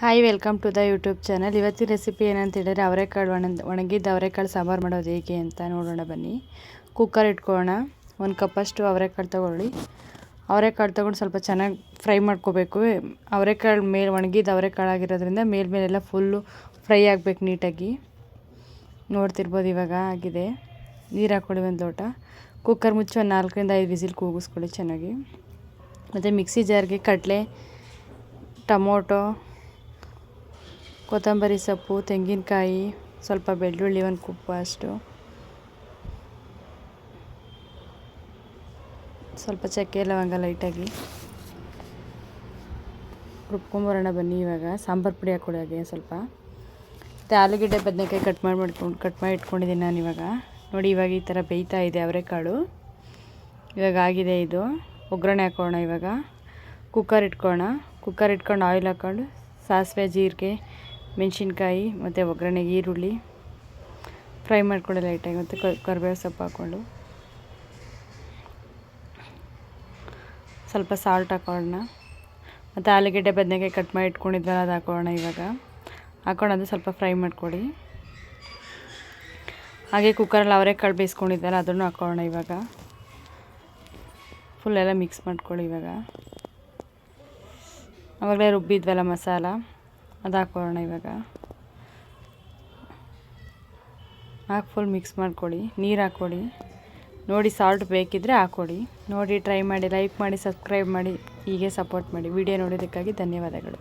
Hi welcome to the YouTube channel ಇವತ್ತಿನ recipe ಏನಂತ ಹೇಳಿದ್ರೆ ಅವರೆಕಾಳು ಒಣ, ಒಣಗಿದ್ದ ಅವರೆಕಾಳು ಸಾಂಬಾರು ಮಾಡೋದು ಹೇಗೆ ಅಂತ ನೋಡೋಣ ಬನ್ನಿ. ಕುಕ್ಕರ್ ಇಟ್ಕೊಳ್ಳೋಣ. ಒಂದು ಕಪ್ಪಷ್ಟು ಅವರೆಕಾಳು ತೊಗೊಳ್ಳಿ. ಅವರೆಕಾಳು ತೊಗೊಂಡು ಸ್ವಲ್ಪ ಚೆನ್ನಾಗಿ ಫ್ರೈ ಮಾಡ್ಕೋಬೇಕು. ಅವರೆಕಾಳು ಮೇಲೆ ಒಣಗಿದ ಅವರೆಕಾಳು ಆಗಿರೋದ್ರಿಂದ ಮೇಲ್ಮೇಲೆಲ್ಲ ಫುಲ್ಲು ಫ್ರೈ ಆಗಬೇಕು ನೀಟಾಗಿ. ನೋಡ್ತಿರ್ಬೋದು ಇವಾಗ ಆಗಿದೆ. ನೀರು ಹಾಕ್ಕೊಳ್ಳಿ ಒಂದು ಲೋಟ. ಕುಕ್ಕರ್ ಮುಚ್ಚಿ ಒಂದು ನಾಲ್ಕರಿಂದ ಐದು ವಿಸಿಲ್ ಕೂಗಿಸ್ಕೊಳ್ಳಿ ಚೆನ್ನಾಗಿ. ಮತ್ತು ಮಿಕ್ಸಿ ಜಾರ್ಗೆ ಕಡಲೆ, ಟೊಮೊಟೊ ಕೊತ್ತಂಬರಿ ಸೊಪ್ಪು, ತೆಂಗಿನಕಾಯಿ, ಸ್ವಲ್ಪ ಬೆಳ್ಳುಳ್ಳಿ ಒಂದು ಕುಪ್ಪು ಅಷ್ಟು. ಸ್ವಲ್ಪ ಚಕ್ಕೆ, ಲವಂಗ ಲೈಟಾಗಿ. ರುಬ್ಕೊಂಬರೋಣ ಬನ್ನಿ ಇವಾಗ. ಸಾಂಬಾರು ಪುಡಿ ಹಾಕ್ಕೊಳ್ಳಿ ಹಾಗೆ ಸ್ವಲ್ಪ. ಮತ್ತು ಆಲೂಗಡ್ಡೆ, ಬದನೆಕಾಯಿ ಕಟ್ ಮಾಡಿ ಮಾಡ್ಕೊಂಡು, ಕಟ್ ಮಾಡಿ ಇಟ್ಕೊಂಡಿದ್ದೀನಿ ನಾನು ಇವಾಗ. ನೋಡಿ ಇವಾಗ ಈ ಥರ ಬೇಯ್ತಾ ಇದೆ ಅವರೆಕಾಳು. ಇವಾಗ ಆಗಿದೆ ಇದು. ಒಗ್ಗರಣೆ ಹಾಕೋಣ ಇವಾಗ. ಕುಕ್ಕರ್ ಇಟ್ಕೋಣ ಕುಕ್ಕರ್ ಇಟ್ಕೊಂಡು ಆಯಿಲ್ ಹಾಕ್ಕೊಂಡು, ಸಾಸಿವೆ, ಜೀರಿಗೆ ಮೆಣಸಿನ್ಕಾಯಿ, ಮತ್ತು ಒಗ್ಗರಣೆಗೆ ಈರುಳ್ಳಿ ಫ್ರೈ ಮಾಡ್ಕೊಳ್ಳಿ ಲೈಟಾಗಿ ಮತ್ತು ಕರಿಬೇವು ಸೊಪ್ಪು ಹಾಕ್ಕೊಂಡು. ಸ್ವಲ್ಪ ಸಾಲ್ಟ್ ಹಾಕೋಣ. ಮತ್ತು ಆಲೂಗಡ್ಡೆ ಬದನೆಕಾಯಿ ಕಟ್ ಮಾಡಿ ಇಟ್ಕೊಂಡಿದ್ವಲ್ಲ, ಅದು ಹಾಕೋಣ ಇವಾಗ. ಹಾಕೊಂಡು ಅದು ಸ್ವಲ್ಪ ಫ್ರೈ ಮಾಡ್ಕೊಳ್ಳಿ. ಹಾಗೆ ಕುಕ್ಕರಲ್ಲಿ ಅವರೆಕಾಳು ಬೇಯಿಸ್ಕೊಂಡಿದ್ದಲ್ಲ ಅದನ್ನು ಹಾಕೋಣ ಇವಾಗ. ಫುಲ್ ಎಲ್ಲ ಮಿಕ್ಸ್ ಮಾಡ್ಕೊಳ್ಳಿ ಇವಾಗ. ಆವಾಗಲೇ ರುಬ್ಬಿದ್ವಲ್ಲ ಮಸಾಲ. ಅದು ಹಾಕೊಳ್ಳೋಣ ಇವಾಗ. ಹಾಕಿ ಫುಲ್ ಮಿಕ್ಸ್ ಮಾಡ್ಕೊಳ್ಳಿ. ನೀರು ಹಾಕ್ಕೊಡಿ ನೋಡಿ ಸಾಲ್ಟ್ ಬೇಕಿದ್ದರೆ ಹಾಕ್ಕೊಡಿ ನೋಡಿ ಟ್ರೈ ಮಾಡಿ ಲೈಕ್ ಮಾಡಿ ಸಬ್ಸ್ಕ್ರೈಬ್ ಮಾಡಿ. ಹೀಗೆ ಸಪೋರ್ಟ್ ಮಾಡಿ. ವಿಡಿಯೋ ನೋಡೋದಕ್ಕಾಗಿ ಧನ್ಯವಾದಗಳು.